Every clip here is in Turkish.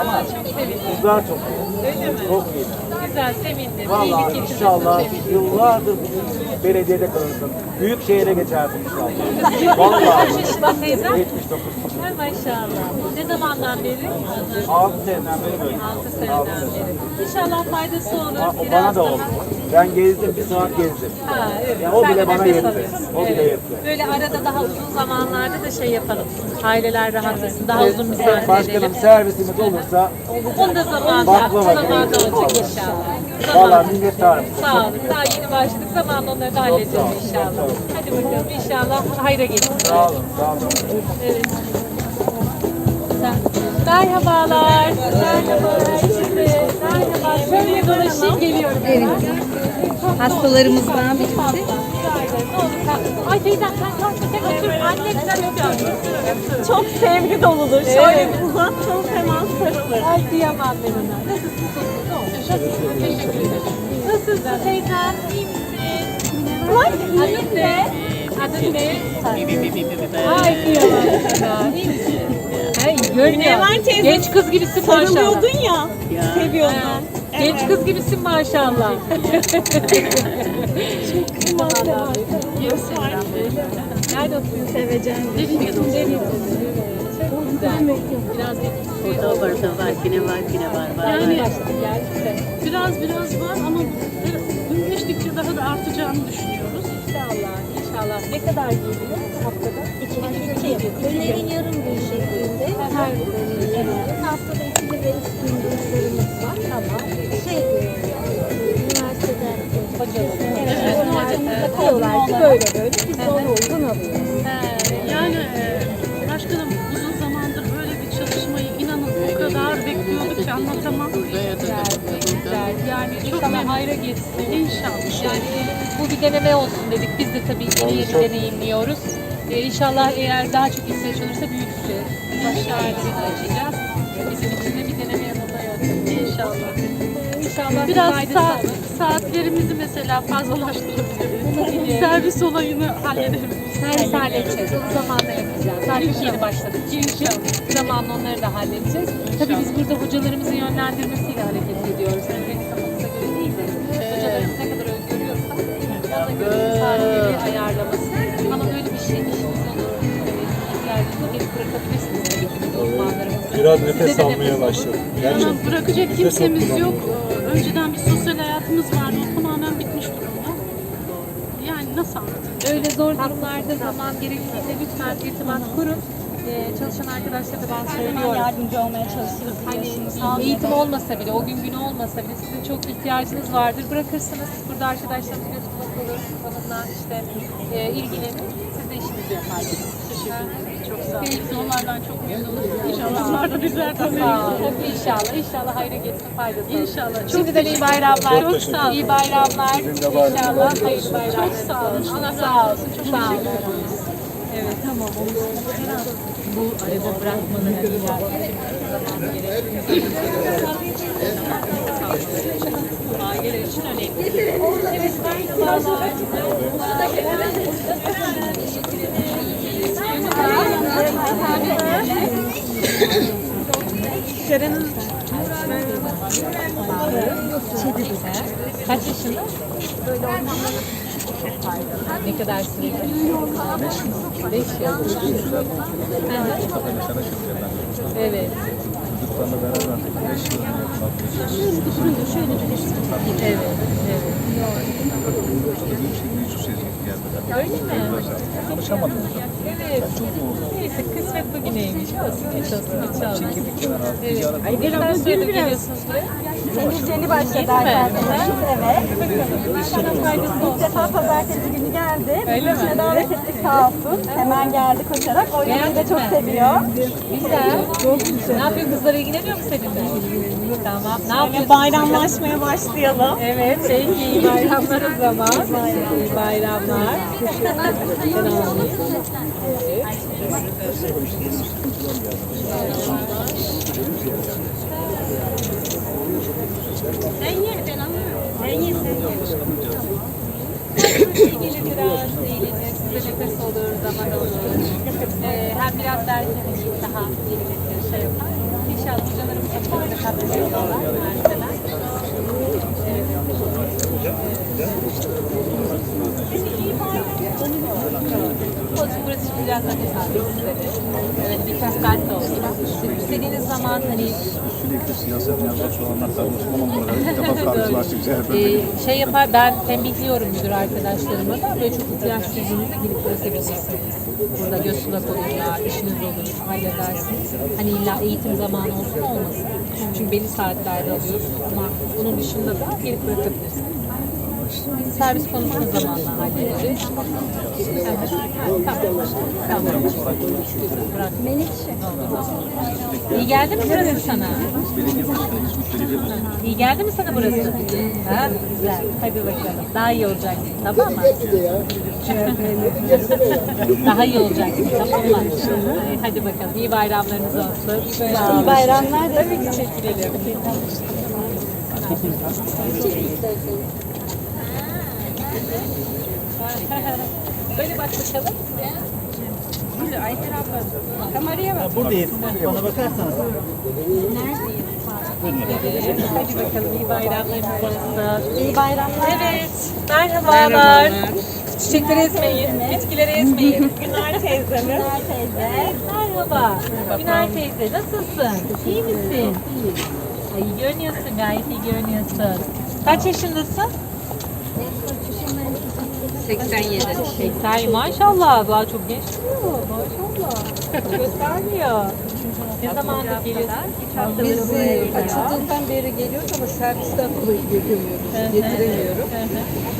Ama kızlar çok iyi. Öyle mi? Çok iyi. Güzel, sevindim. İyilik getirdin. inşallah Sevindim. yıllardır bu belediyede kalırsın. Büyük şehire geçersin inşallah. Vallahi. Kaç yaşında teyzem? 79. Ha, maşallah. Ne zamandan beri? 6 seneden beri böyle. 6 seneden beri. İnşallah faydası olur. Ha, o Biraz bana da daha- oldu. Ben gezdim, bir saat gezdim. Ha, evet. Ya o Sen bile bana nefes yetti. alıyorsun. O bile yetti. Böyle arada daha uzun zamanlarda da şey yapalım. Aileler rahatlasın. Daha uzun Evet, misafir Başkanım edelim. servisimiz olursa Onu da zamanla, Baklava zamanla gibi. olacak inşallah. valla Zamanla. minnettarım. Sağ olun. Daha yeni başladık. Zamanla onları da halledeceğiz inşallah. Hadi bakalım inşallah hayra geçsin. Sağ olun, sağ olun. Evet. Merhabalar. Merhabalar. Şimdi merhaba. Şöyle dolaşayım geliyorum. Evet. Hastalarımızdan birisi. Ay teyzem sen kalk tek otur. Anne sen otur. Çok sevgi doludur. Şöyle bir uzattım hemen sarılır. Ay kıyamam ben ona. Nasılsın? Teşekkür ederim. Nasılsın teyzem? İyi misin? Ay Adın ne? Adın ne? Ay kıyamam. İyi misin? Ay teyze, Genç kız gibisin maşallah. Sarılıyordun ya. Seviyordun. Genç kız gibisin maşallah. Maşallah. Nerede oturuyorsun? Sevecen. Deliyorsun. Çok güzel. Biraz Burada var da var, yine var, yine var, var. yani. Biraz biraz var ama gün geçtikçe daha da artacağını düşünüyoruz. İnşallah, inşallah. Ne kadar geliyor haftada? İki, iki, iki, iki. Öğlenin yarım gün şeklinde. Her Evet. Haftada iki gün ve üç gün hocalar. Evet, üniversitede kalıyorlar ki böyle böyle. Biz de ona uygun alıyoruz. Yani başkanım uzun zamandır böyle bir çalışmayı inanın kadar bekliyorduk ki anlatamam. Güzel. Yani Çok hayra geçsin. İnşallah. Yani bu bir deneme olsun dedik. Biz de tabii yeni yeni deneyimliyoruz. Ee, inşallah eğer daha çok ihtiyaç olursa. Başka ailelere açacağız. Bizim için de bir deneme yanılma yöntemi. İnşallah. İnşallah Biraz olur. Saatlerimizi mesela fazlalaştırabiliriz. Servis olayını halledebiliriz. Servis halledeceğiz. Onu zamanla yapacağız. Zaten yeni başladık çünkü. Zamanla onları da halledeceğiz. Tabii biz burada hocalarımızın yönlendirmesiyle hareket ediyoruz. Yani benim kafamıza göre değil de hocalarımız ne kadar öngörüyorsa ona göre saatleri ayarlaması. Ama böyle bir şey işimiz olur. Evet, ihtiyacınızı gelip bırakabilirsiniz tabii ki. Biraz nefes almaya. Ama Gerçekten. bırakacak kimsemiz yok. Ee, Önceden bir Öyle zor durumlarda zaman gerektiğinde lütfen irtibat kurun. Ee, çalışan arkadaşlara da ben söylüyorum. yardımcı olmaya çalışırız biliyorsunuz. Hani eğitim olmasa bile, o gün günü olmasa bile sizin çok ihtiyacınız vardır. Bırakırsınız. Burada arkadaşlarımız olur. Onunla işte e, ilgilenir. Siz de işinizi yaparsınız. Teşekkür ederim. Biz onlardan çok memnunuz. İnşallah onlar da bizlerden memnun olun. İnşallah. İnşallah hayra geçsin faydası. olur. İnşallah. Çok Şimdiden iyi bayramlar. Çok sağ olun. İyi bayramlar. İnşallah hayırlı bayramlar. Çok sağ olun. Allah Sağ olsun. Çok Sağ olun. Evet. Tamam. Bu arada bırakmaları rica Aileler için önemli. Evet, merhabalar. Kaç yaşında? Ne kadar süredir? Beş yıl. Hı hı. Evet. Evet, evet. Öyle mi? Konuşamadım. Evet. Neyse kısmet bugüneymiş. Olsun hiç olsun hiç olsun. Evet. Ay ne kadar süredir geliyorsunuz buraya? Henüz yeni başladı arkadaşlar. Evet. İnşallah faydası İlk olsun. defa pazartesi günü geldi. Öyle mi? davet ettik sağ olsun. Hemen geldi koşarak. O yüzden de Beğendin çok seviyor. Güzel. Ne yapıyor kızlar ilgileniyor mu seninle? Tamam. Ne Ve yapıyorsun? bayramlaşmaya başlayalım. Evet, peki iyi bayramlar o zaman. İyi bayramlar. Sen ye ben anlıyorum. Sen ye sen ye. Gelir biraz, eğlenir, size nefes olur, zaman olur. Ee, hem biraz derken daha eğlenir, şey yapar. İnşallah hocalarım katkı veriyorlar. üniversiteler. Olsun burası şimdi biraz daha mesafesizde. Evet birkaç saat de olsun. Siz zaman hani Sürekli siyaset yazmış olanlar ama bunlara bir defa karşılaştık. Şey Ee, şey yapar, ben tembihliyorum müdür arkadaşlarıma da böyle çok ihtiyaç duyduğunuzda girip bırakabilirsiniz. Burada göz kulak olurlar, işiniz olur, halledersiniz. Hani illa eğitim zamanı olsun olmasın. Çünkü belli saatlerde alıyoruz ama bunun dışında da gelip bırakabilirsiniz. Servis konusunu zamanla halledeceğiz. Evet. Tamam. Tamam. Bırak. Menekşe. İyi geldi mi burası sana? İyi geldi mi sana burası? Ha, güzel. Hadi bakalım. Daha iyi olacaksın. Tamam mı? Daha iyi olacaksın. Tamam mı? Hadi bakalım. İyi bayramlarınız olsun. İyi bayramlar. Tabii ki çekilelim. Böyle bak bakalım. Ayfer abla. Kameraya bak. Buradayım. Bana bakarsanız. Hadi bakalım iyi bayramlarınız olsun. İyi bayramlar. Evet, merhabalar. Çiçekleri ezmeyin, bitkileri ezmeyin. Güner teyzemiz. Güzel teyze. Merhaba. Güner teyze, nasılsın? İyi misin? Ay, iyi görünüyorsun, gayet iyi görünüyorsun. Kaç yaşındasın? 87. 80 maşallah. Daha çok genç duruyor. Maşallah. Göstermiyor. Ne zamandır haftadır Biz e, açıldığından beri geliyoruz ama servisten dolayı gelemiyoruz, getiremiyorum.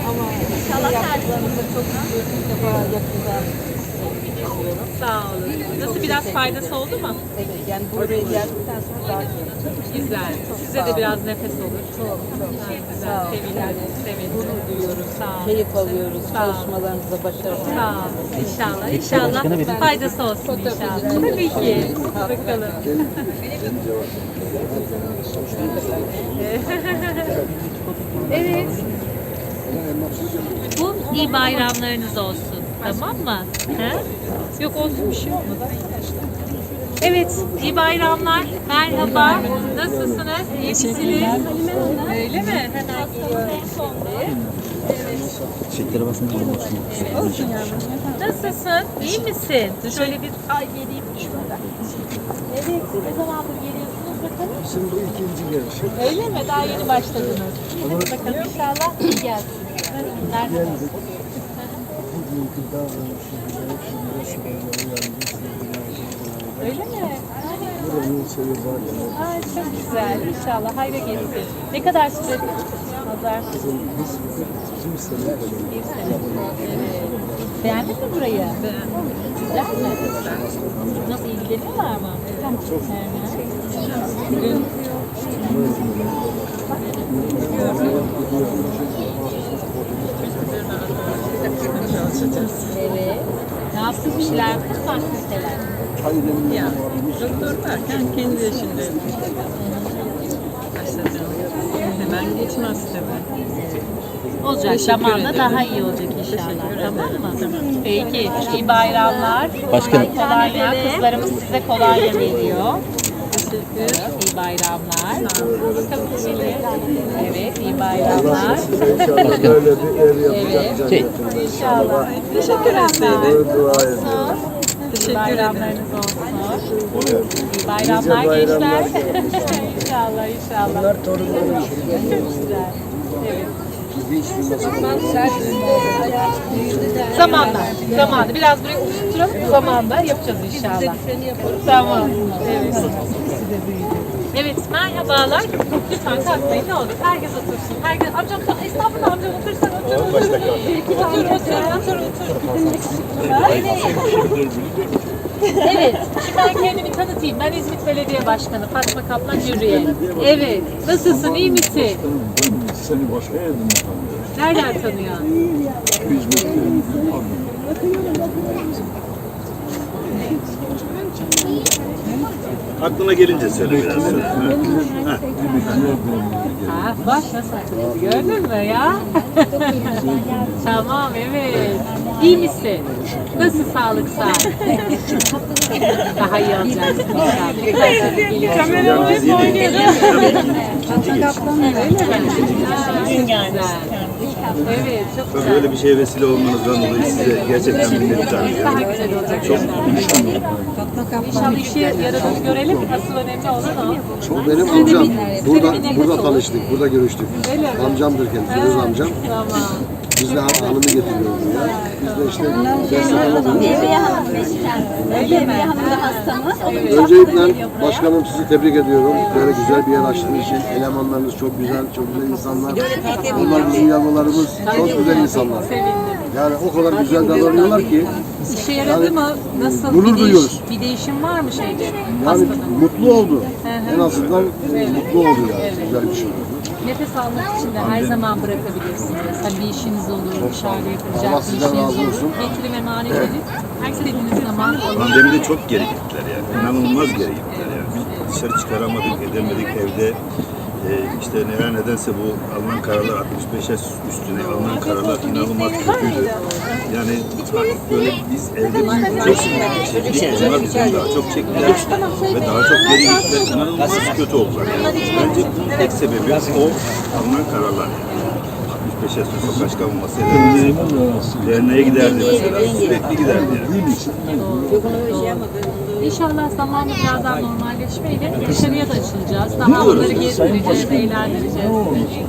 Ama inşallah yaptıklarımızda çok şükür ilk defa yakında. Sağ olun. Nasıl biraz faydası oldu mu? Evet, yani buraya geldikten sonra daha iyi. Güzel. Size de biraz nefes olur. Çok çok Çok güzel. Sevindim. Sevindim. Duyuyorum. Sağ olun. keyif alıyoruz. Sağ ol. Çalışmalarınızda başarılar. Sağ olun. İnşallah. İnşallah faydası olsun inşallah. Tabii ki. Bakalım. evet. Bu iyi bayramlarınız olsun. Tamam mı? He? Yok olsun bir şey olmadı. Evet, iyi bayramlar. Merhaba. Nasılsınız? İyi misiniz? Öyle mi? Çiçeklere olmasın. Nasılsın? İyi misin? Şöyle bir ay geleyim şurada. Evet, ne zamandır geliyorsunuz bakalım? Şimdi ikinci gelişim. Öyle mi? Daha yeni başladınız. Bakalım inşallah iyi gelsin. Nerede? Öyle mi? Buranın şeyi var ya. Ay çok güzel. İnşallah hayra gelsin. Ne kadar süre pazar? Bizim biz bizim sene Bir sene. Evet. Beğendin mi burayı? Beğendim. Güzel mi? Nasıl ilgileniyorlar mı? Çok. Bugün Evet. Yaptın mı aktiviteler? Ya, Doktor derken kendi yaşında başladım. Hemen geçmez tabii. Olacak zamanla daha iyi olacak inşallah. Tamam mı? Peki. İyi bayramlar. Başkanım. Kolonya. Kızlarımız size kolonya veriyor. İyi bayramlar. Evet, iyi bayramlar. İnşallah böyle bir ev yapacak Evet. zannettim. İnşallah. Teşekkür ederim. Böyle dua. İyi Teşekkür ederim. bayramlarınız olsun. İyi bayramlar Nice bayramlar. gençler. inşallah, inşallah. Bunlar torunlarım. Güzel. Evet. Hiç bilmezim. Zamanla, zamanla. Biraz burayı oturtturalım, zamanla yapacağız inşallah. Tamam. Evet. Evet, merhabalar. Lütfen kalkmayın ne olur. Herkes otursun. Herkes, amcam, estağfurullah amcam otursan otur, otur. Otur, otur, otur, otur. Evet. Şimdi ben kendimi tanıtayım. Ben İzmit Belediye Başkanı Fatma Kaplan Hürriye. Evet, nasılsın, iyi misin? Seni başka yerden tanıyorum. Nereden tanıyorsun? Hizmet Aklına gelince söyle biraz. Ha, bak nasıl gördün mü ya? tamam evet. İyi misin? Nasıl sağlık sağ? Daha iyi olacaksın. Kameralar hep oynuyor. Dün gelmiş. Evet çok güzel. Böyle bir şeye vesile olmanızdan dolayı size gerçekten minnettarım. Daha güzel olacak inşallah. İnşallah işe yaradığını görelim. Asıl önemli olan o. O benim amcam. Burada burada tanıştık, burada görüştük. Öyle mi? Amcamdır kendisi, kız amcam. Tamam. Biz de han- hanımı getiriyoruz ya. Biz de işte alıyoruz. Nevriye Hanım eşiten. Nevriye Hanım da hastamız. O da Öncelikle başkanım sizi tebrik ediyorum. Böyle güzel bir yer açtığınız için elemanlarınız çok güzel, çok güzel insanlar. Onlar bizim yavrularımız, çok güzel insanlar. Yani o kadar güzel davranıyorlar ki İşe yaradı mı? Nasıl? gurur bir, değiş- bir değişim var mı şeyde? yani Hastada? mutlu oldu. En azından mutlu oldu yani. Güzel bir şey oldu. Nefes almak için de her zaman bırakabilirsiniz. Hani bir işiniz olur, dışarıda yapılacak bir sizden işiniz razı olur. olsun. Getirim emanetleri her istediğiniz zaman. Pandemide çok geri gittiler yani. İnanılmaz geri gittiler yani. Dışarı çıkaramadık, edemedik evde. Ee, işte neler nedense bu alınan kararlar 65 yaş üstüne alınan kararlar inanılmaz kötüydü. Yani böyle biz evde biz çok çektik, onlar bizden daha çok çektiler ve daha çok geri gittiler. İnanılmaz kötü oldular. Yani. Bence bunun tek sebebi o alınan kararlar. 65 yaş üstü sokağa çıkamaması. Derneğe giderdi mesela, sürekli giderdi yani. İnşallah zamanla biraz daha normalleşmeyle dışarıya da açılacağız. Daha onları gezdireceğiz, eğlendireceğiz. Evet.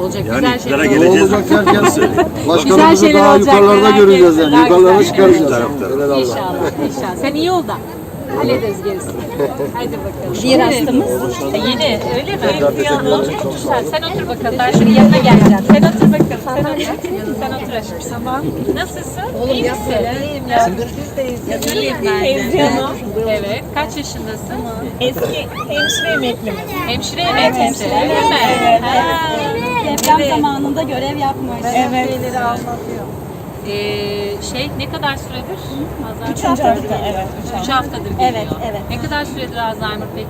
Olacak Yani güzel şeyler geleceğiz. Olacak derken Güzel başkanımızı şeyler daha olacak, yukarılarda merak göreceğiz etme, yani. daha Yukarılara güzel. çıkaracağız. İnşallah, inşallah. Sen iyi ol da. Hallederiz gerisini. Hadi bakalım. Diğer hastamız. Yeni, öyle mi? Çok güzel. Sen otur bakalım. Ben şunun yanına geleceğim. Sen otur bakalım. Sen otur. Sen otur aşkım. Tamam. Nasılsın? İyi misin? İyiyim ya. Ben de. Ezgi Hanım. Evet. Kaç yaşındasın? Eski hemşire emeklimiz. Hemşire emeklisi. Öyle mi? Ha. Deprem zamanında görev yapmış. Evet. Ee, şey ne kadar süredir? Alzheimer? Üçüncü hafta, evet. Üç haftadır geliyor. Evet, evet. Ne kadar süredir Alzheimer peki?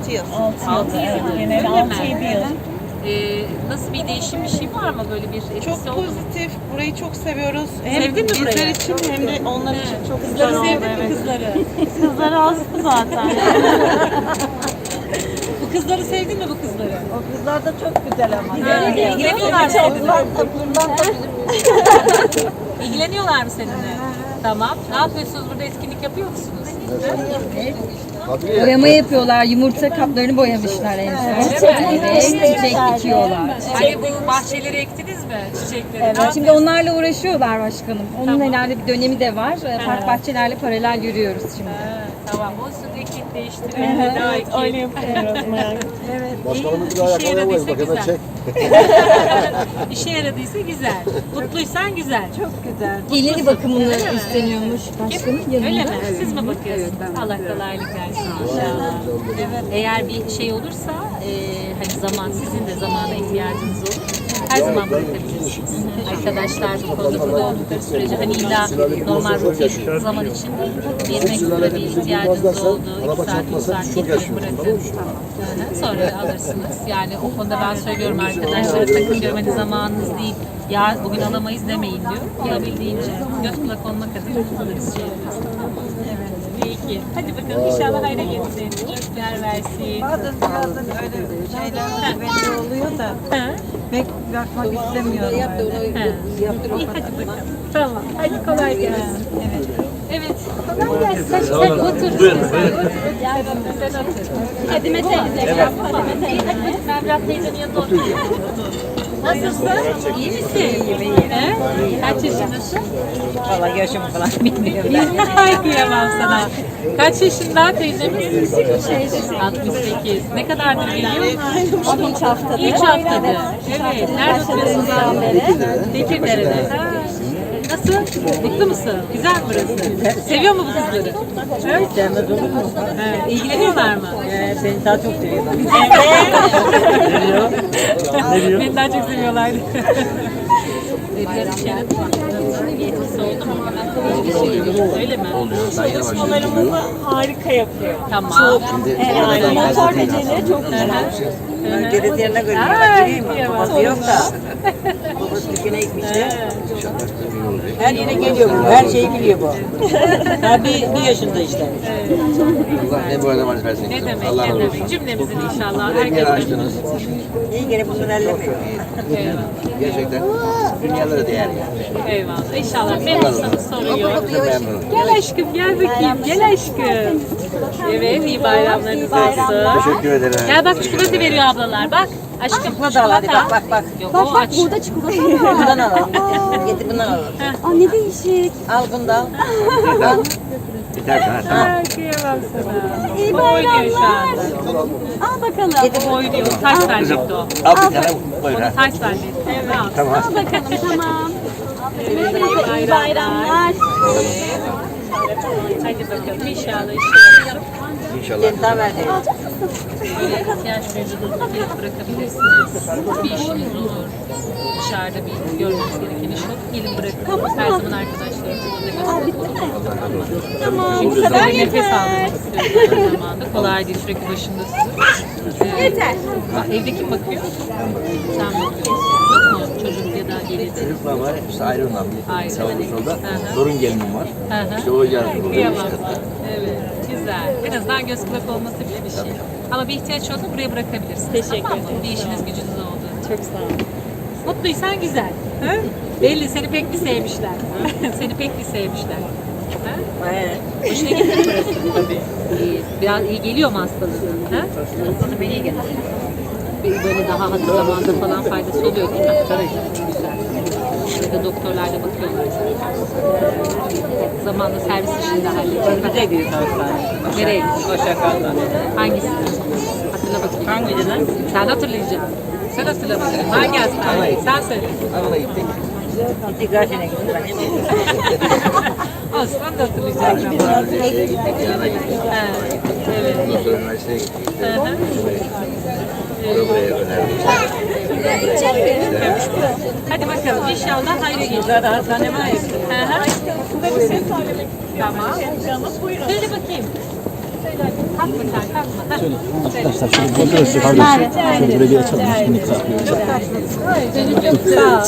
6 yıl. Altı 6 yıl. yıl. Genel 6-7 mi? yıl. Ee, nasıl bir değişim bir şey var mı böyle bir etkisi Çok oldu mu? pozitif. Burayı çok seviyoruz. Hem Sevdin mi bizler burayı? için hem de onlar için çok güzel Kızları oldu. sevdin mi evet. kızları? Kızları hasta zaten. Bu kızları sevdin mi bu kızları? o kızlar da çok güzel ama. Ha, ilgileniyorlar mı seninle? İlgileniyorlar mı seninle? Tamam. Ne yapıyorsunuz burada etkinlik yapıyor musunuz? Boyama yapıyorlar. Yumurta kaplarını boyamışlar en son. Evet, çiçek dikiyorlar. Hani bu bahçeleri ektiniz mi? Çiçekleri. Evet, Ne şimdi onlarla uğraşıyorlar başkanım. Onun Tamam. herhalde bir dönemi de var. Ee, Park bahçelerle paralel yürüyoruz şimdi. Ha, Tamam. O süt ekip değiştirin. Evet, daha Evet, ekip. öyle yapıyoruz. Başkanımı bir daha İşe yakalayamayız. yaradıysa Bak hemen güzel. çek. İşe yaradıysa güzel. Mutluysan güzel. Çok güzel. Gelini bakımını üstleniyormuş başkanım Öyle yanında. mi? Siz mi bakıyorsunuz? Allah kolaylık versin inşallah. Eğer bir şey olursa, e, hani zaman, sizin de zamana ihtiyacınız olur. Her zaman bırakabilirsiniz. Arkadaşlar bu konuda burada oldukları sürece hani illa normal rutin zaman için. Bir ekstra bir ihtiyacınız oldu. İki saat, üç saat getirin bırakın. Sonra alırsınız. Yani o konuda ben söylüyorum arkadaşlara sakın diyorum hani zamanınız değil. Ya bugün alamayız demeyin diyor. Olabildiğince göz kulak olmak adına alırız şey. Peki. Hadi bakalım inşallah hayra gitsin. İyilikler versin. Bazen bazen öyle şeyler belli oluyor da Hı. pek bakmak istemiyorum öyle. He. İyi hadi bakalım. Tamam. Hadi kolay gelsin. Evet. Evet. Kolay gelsin. Sen, sen otur. Buyurun. Sen otur. Fadime teyze. Evet. Fadime teyze. Biraz teyzenin yanında oturayım. Nasılsın? İyi misin? İyiyim, iyiyim. He? Kaç yaşındasın? Valla yaşım falan bilmiyorum. Ay kıyamam sana. Kaç yaşında teyzemiz? 68. Ne kadardır geliyor? 13 haftadır. 3 haftadır. Evet. Nerede oturuyorsunuz? Tekirdere'de. Nasıl? Mutlu musun? Güzel mi burası? Seviyor mu bu kızları? Evet. Sevmez olur mu? Evet. İlgileniyorlar mı? Ee, beni daha çok seviyorlar. Beni daha çok seviyorlardı. Biraz içeri Yetkisi oldu mu? Hiçbir şey yok. Öyle mi? Çalışmalarımızı harika yapıyor. Tamam. Yani motor becerileri çok güzel. Geri diğerine göre Ay, babası yok da. Babası dükkanına gitmişti. Her yere geliyor bu. Her şeyi biliyor bu. Daha bir, bir yaşında işte. Allah ne böyle var versin. Ne demek, ne demek. Cümlemizin inşallah. Herkesin. İyi gene bunları ellemeyin. Eyvallah. Gerçekten dünyalara değer yani. Eyvallah. İnşallah. Memnunsanız sorun yok. Gel aşkım, gel bakayım. Gel aşkım. Evet, iyi bayramlarınız olsun. Teşekkür ederim. Gel bak çikolata veriyor ablalar. Bak. Aşkım Çikolata al hadi bak bak bak. Yok, o aç. Burada çikolata var. Bundan alalım. Getir bundan alalım. Aa ne değişik. Al bundan. Biter sana tamam. Ay, kıyamam sana. İyi O oynuyor şu bayramlar. anda. Al bakalım. O oynuyor. Taş verecekti o. Al bir tane buyur ha. Taş verecekti. Evet. Tamam. Al bakalım tamam. İyi İyi bayramlar. Hadi bakalım inşallah işe yarar. İnşallah. Gel daha ver. Böyle ihtiyaç mevcudunda gelip bırakabilirsiniz. Bir işiniz olur. Dışarıda bir görmeniz gereken iş olur. Gelin bırakın. Her zaman arkadaşlarınızla gösterip Tamam bu Çünkü kadar zaman nefes almak istiyoruz aynı zamanda. Kolay değil sürekli başındasınız. Yeter. Evde kim bakıyor? Sen bakıyorsun. Çocuk ya da gelin? Çocuklar var hepsi ayrı onlar. Ayrı. Sağ olun solda. Hı hı. Torun gelinim var. Hı. İşte o yardım oluyor. Kıyamam. Evet, güzel. En azından göz kulak olması bile bir şey. Ama bir ihtiyaç olsa buraya bırakabilirsin. Teşekkür tamam mı? ederim. Bir işiniz gücünüz oldu. Çok sağ olun. Mutluysan güzel. Ha? Belli seni pek bir sevmişler. seni pek bir sevmişler. Ha? He. Hoşuna gitti mi burası? Tabii. İyi. Biraz iyi geliyor mu hastalığın? Ha? Sana beni iyi gelir. Böyle daha hızlı zamanda falan faydası oluyor değil mi? Tabii. Güzel. Burada doktorlar da bakıyorlar. Zamanla servis işini de halledecek. Bize gidiyor hastane. Nereye gidiyorsun? Başakal'dan. Hangisi? Hatırla bakayım. Hangisi? Sen hatırlayacaksın. Sen hatırla bakalım. Hangi hastane? Sen söyle. Arada gittik. Raşen'e gittik. Ben. Osman da hatırlayacaksın. Üniversiteye gittik. Evet. Ondan sonra üniversiteye gittik. Buraya önerdim. Hadi bakalım inşallah hayra gelir. Zaten hastane var ya. Hı hı. Size bir şey söylemek Tamam. Söyle bakayım. Söyle. Kalkma sen kalkma. Ha. Arkadaşlar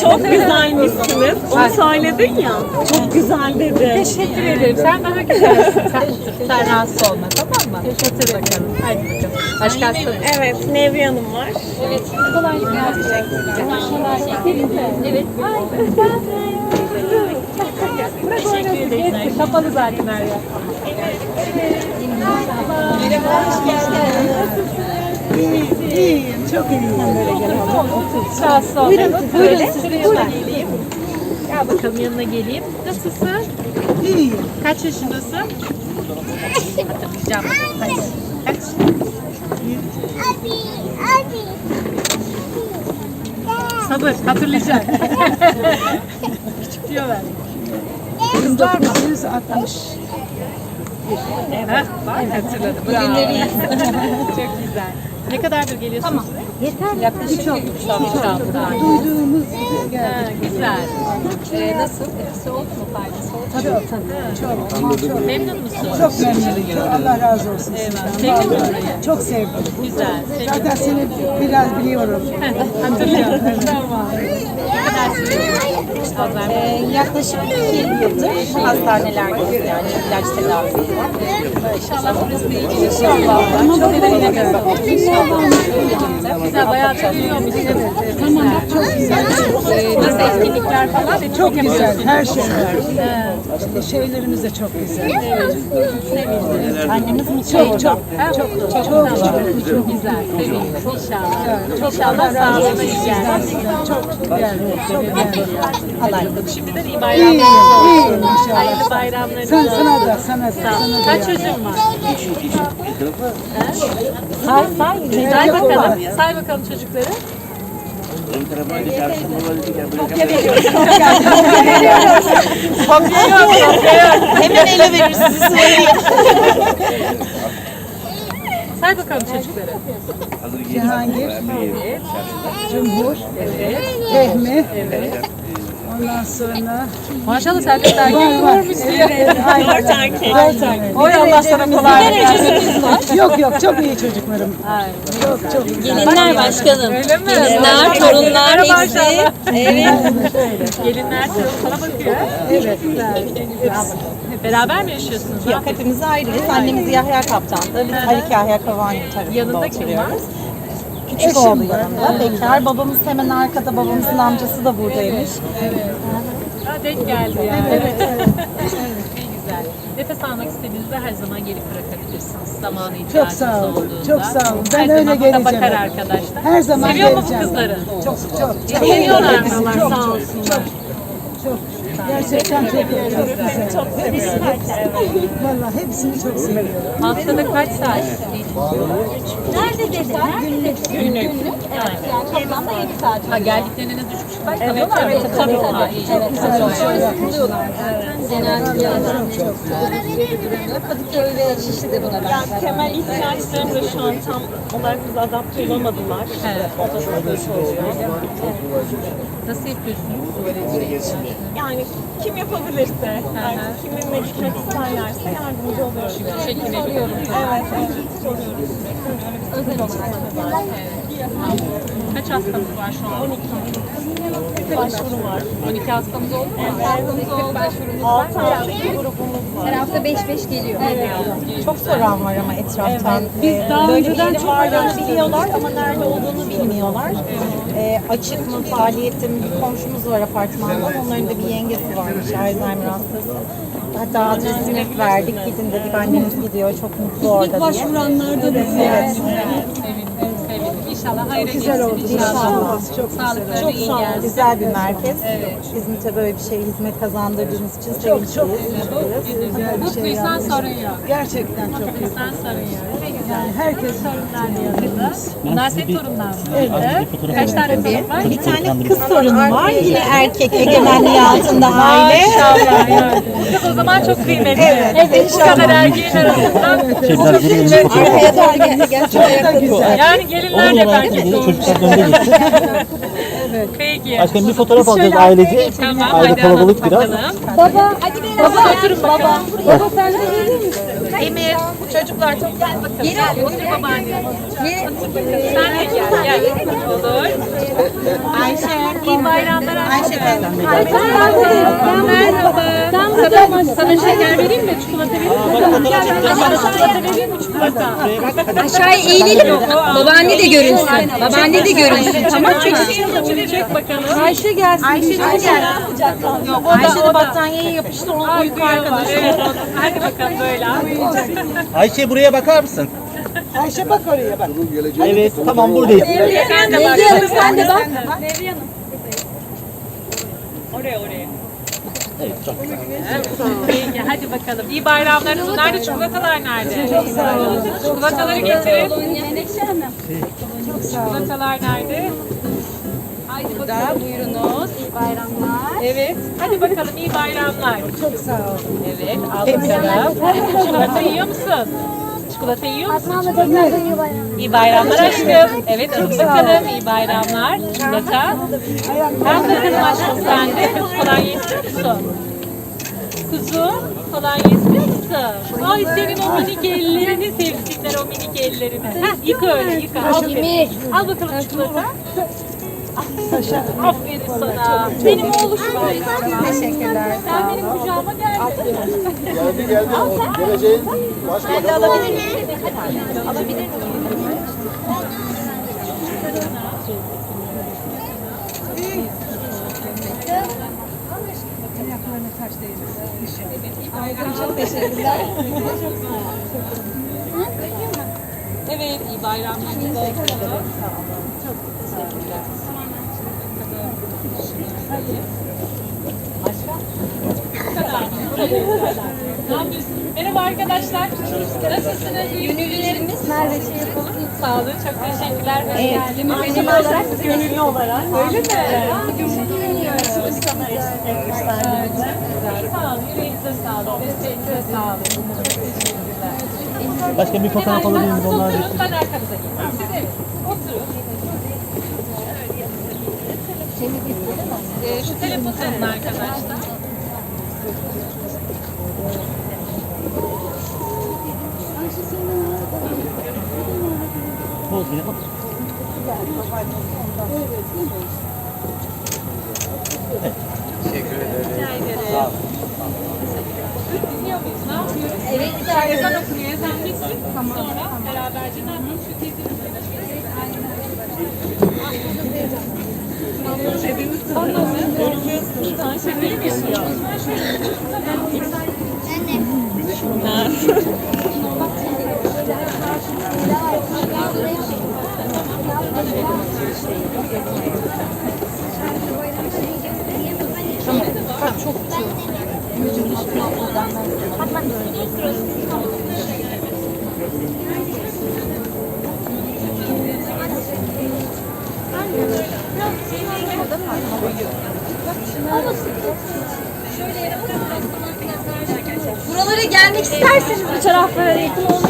Çok güzelmişsiniz. Onu söyledin ya. Çok güzel dedin. Teşekkür ederim. Sen daha güzelsin. Sen. Sen rahatsız olma tamam mı? Otur bakalım. Hadi bakalım. Başka? Evet, Nevri Hanım var. Evet. Kolaylıklar Evet. Teşekkür ederim. Kapalı zaten her yer. İyiyim, çok iyiyim. Böyle gel. Sağ ol. Buyurun. Buyurun. Şuraya geleyim. Gel bakalım yanına geleyim. Nasılsın? İyiyim. Kaç yaşındasın? Hatırlayacağım. Hadi. Kaç? Sabır, hatırlayacaksın. Küçük diyorlar. Kızlar 960. Evet, bak hatırladım. Bugünleri Çok güzel. Ne kadardır geliyorsunuz? Tamam. Yeter. Yaklaşık 3 hafta. Duyduğumuz Ha, güzel. Ee, nasıl? Etkisi oldu mu? Faydası oldu mu? tabii tabii. Çok. Memnun musun? Çok memnunum. Allah razı olsun. Eyvallah. Sevdin mi? Çok sevdim. Güzel. Sevdim. Zaten seni biraz biliyorum. Hatırlıyorum. tamam. Ne kadar sürüyor? Ee, yaklaşık iki yıldır hastanelerde yani ilaç tedavisi var. İnşallah da iyi. İnşallah. Çok sevindim. İnşallah. Güzel bayağı. Evet. evet. Tamam. Çok güzel. Nasıl etkinlikler falan? Çok güzel. Her şey var. Şimdi şeylerimiz de çok güzel. Annemiz mi Çok çok. Çok çok çok, çok, güzel. İnşallah. İnşallah sağlığına iyi gelir. Çok geldi. Geldi. Şimdiden iyi İyi, bayramlar iyi olsun. inşallah. Hayırlı bayramlarınız Sen, olsun. sana da, sana da, Sağ ol. sana da. Kaç çocuğun var? Say say. Say bakalım. Say bakalım çocukları. Kopya yok, kopya yok. Hemen ele verir sizi söyleyeyim. Say bakalım çocukları. Cihangir, Cumhur, Fehmi, Ondan sonra Maşallah sen de erkek varmış. Dört erkek. Oy Allah sana kolay versin. yok yok çok iyi çocuklarım. Çok çok Gelinler başkanım. Öyle mi? Gelinler, torunlar hepsi. Evet. Gelinler sana bakıyor. evet. Beraber mi yaşıyorsunuz? Yok hepimiz ayrıyız. Annemiz Yahya Kaptan'da. Biz Halik Yahya Kavani tarafında Yanında kim var? oturuyoruz. Küçük oğlu yanında. Bekar. Babamız hemen arkada. Babamızın amcası da buradaymış. Ha, denk geldi yani. Evet, evet. ne güzel. Nefes almak istediğinizde her zaman gelip bırakabilirsiniz. Zamanı Çok ihtiyacınız sağ olun. olduğunda. Çok sağ olun. Ben her öyle zaman geleceğim. bakar arkadaşlar. Her zaman Seviyor mu bu geleceğim. kızları? Çok çok çok. Seviyorlar mı? Çok, Sağ olsunlar. Çok gerçekten çok çok güzel. Çok seviyorum. Vallahi hepsini çok seviyorum. Haftada kaç saat? Nerede dedi? Günlük. Günlük. Evet. Yani toplamda 7 saat. Ha geldikleriniz üç buçukta kalıyorlar mı? tabii, tabii. Ha, iyi. Evet, tabii. Sonra sıkılıyorlar. Genelde Kadıköy ve Şişli'de buna Yani benzer. temel ihtiyaçlarını da şu an tam olarak biz adapte olamadılar. Evet. O da oluyor. Nasıl yapıyorsunuz? Şey. Yani kim yapabilirse, yani kimin ne gitmek isterlerse yardımcı oluyoruz. Şekil veriyorum. Evet, evet. Soruyoruz. Özel olarak. Kaç hastamız var şu an? 12. Başvuru var. 12 hastamız oldu mu? Hastamız oldu. Başvurumuz 6 grubumuz var. Her hafta 5-5 geliyor. Çok soran var ama etraftan. Biz Ee, daha böyle önceden çok varlığını biliyorlar ama nerede olduğunu bilmiyorlar. Ee, açık mı, faaliyette mi? Bir komşumuz var apartmanda. Onların da bir yengesi varmış Alzheimer hastası. Hatta adresini verdik. Gidin dedik annemiz gidiyor. Çok mutlu orada diye. Başvuranlar da Evet. Sevindim, sevindim. İnşallah hayırlı güzel gelsin. oldu. İnşallah. Çok Sağlıkları Çok iyi sağ olun. gelsin. Güzel bir merkez. Bizim tabii böyle bir şey hizmet kazandırdığınız için çok güzel bir şey Mutluysan sorun yok. Gerçekten çok. Mutluysan sorun yok. Yani herkes Torunlar da yanında. Bunlar senin torunlar mı? Evet. Kaç tane torun var? Bir tane kız sorunu var. Yine erkek egemenliği altında aile. Maşallah yani. O zaman çok kıymetli. Evet. Bu kadar erkeğin arasında çok kıymetli. Arkaya doğru gelin. Gel şuraya güzel. Yani gelinler de bence çok. Çocuklar önde geçsin. Peki. Başkanım bir fotoğraf alacağız ailece. Tamam Aile hadi kalabalık biraz. bakalım. Baba, hadi beraber. Baba oturun baba. Baba sen de gelir misin? Emir, çocuklar çok gel bakalım. Gel, otur babaanne. Sen de gel, gel. Olur. Ayşe, iyi bayramlar. Merhaba. Sana, sana şeker vereyim mi? Çikolata vereyim mi? Sana çikolata vereyim mi? Çikolata. Aşağıya eğilelim. Babaanne de görünsün. Babaanne de görünsün. Tamam mı? Çek bakalım. Ayşe gelsin. Ayşe gel. Yok, Ayşe de battaniyeye yapıştı. Onun uyku arkadaşı. Hadi bakalım böyle. Ayşe buraya bakar mısın? Ayşe bak oraya bak. Evet tamam. Sen de bak. Nevriye Hanım sen de bak. Oraya oraya. Evet çok güzel. Peki hadi bakalım. İyi bayramlarınız. Nerede çikolatalar nerede? Çok sağ olun. Çikolataları getirin. Çikolatalar nerede? Haydi bakalım. Buyurunuz. İyi bayramlar. Evet. Hadi bakalım iyi bayramlar. Çok sağ olun. Evet. Al bakalım. Çikolata yiyor musun? Çikolata yiyor musun? Fatma abla iyi bayram. İyi bayramlar aşkım. Evet hadi bakalım. İyi bayramlar. Çikolata. Ben bakalım aşkım sen de. Kız kolonya istiyor musun? Kuzu kolonya istiyor musun? Ay senin o minik ellerini sevsinler o minik ellerini. Heh, yıka öyle yıka. Aferin. Al bakalım çikolata. Aferin sana. Benim oğluşum. Teşekkürler. Sen benim kucağıma geldin. Geldi geldi. Geleceğin başbakanı oldu. Alabilir miyim? Evet, iyi bayramlarınızı olsun. Başka? Bu kadar mı? Bu kadar. Ne yapıyorsunuz? Merhaba arkadaşlar. Nasılsınız? Gönüllülerimiz Merve şey yapalım. Sağ olun. Çok teşekkürler. Hoş geldiniz. Aynı olarak gönüllü olarak. Öyle mi? Sana eşlik etmişler bize. Sağ olun. Yüreğinize sağlık. Desteğinize sağlık. Çok teşekkürler. Başkanım bir fotoğraf alabilir miyiz Oturun, onlar? Ben arkanıza geleyim. Siz evet. Oturun. Ee, şu telefon alın arkadaşlar. Poz bile bak. Sağ ol. Dinliyor muyuz? Ne yapıyoruz? Evet. Ezan okunuyor. Ezan bitsin. Sonra beraberce ne yapıyoruz? Şu teyzemizle Buralara gelmek isterseniz bu taraflara yakın olun.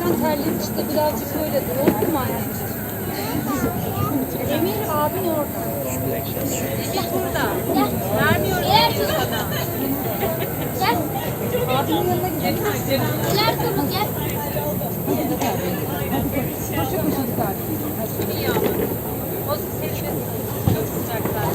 terlemekten terlemiş de birazcık böyle doldu mu ayağım? Emir abin orada. Emir burada. Vermiyoruz sana. Gel. Abinin yanına gidelim. Gel kızım gel. Koşu koşu tarif.